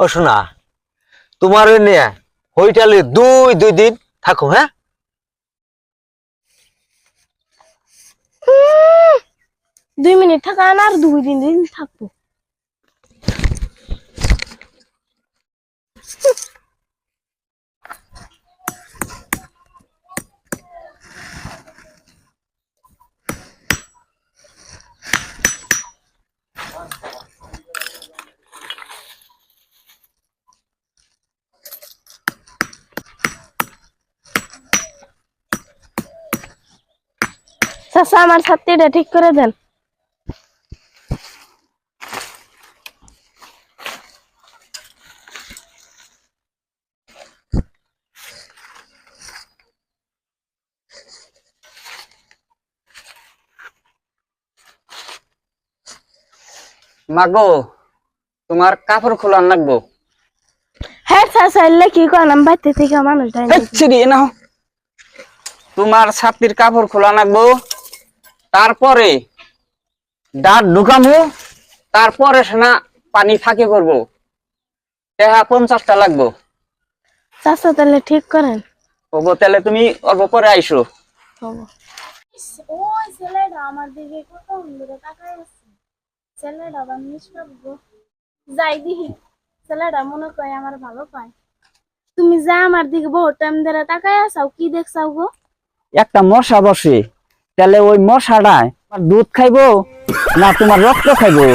ও শোনা তোমার ওই নিয়ে হইটালে দুই দুই দিন থাকো হ্যাঁ? দুই মিনিট থাকা আর দুই দিন দিন থাকব। চাচা আমার ছাত্রীটা ঠিক করে দেন। মাগো তোমার কাপড় খোলার লাগবো। হ্যাঁ চাচা এলে কি বাইতে থেকে তোমার ছাতির কাপড় খোলা লাগবো। তারপরে দাঁত ঢুকামো তারপরে সেনা পানি ফাঁকে করব। তেহা পঞ্চাশটা লাগবো। চাচা তাহলে ঠিক করেন। ওগো তাহলে তুমি অল্প পরে আইসো। ওই ছেলেটা আমার দিকে কত দূরে তাকায় আছে। ছেলেটা আবার নিষ্পাপ যাই দিহি ছেলেটা মনে করে আমার ভালো পায়। তুমি যা আমার দিকে বহুত টাইম ধরে তাকায় আসাও কি দেখছাও গো? একটা মশা বসে। তাহলে ওই মশাটা দুধ খাইবো না তোমার রক্ত খাইবো?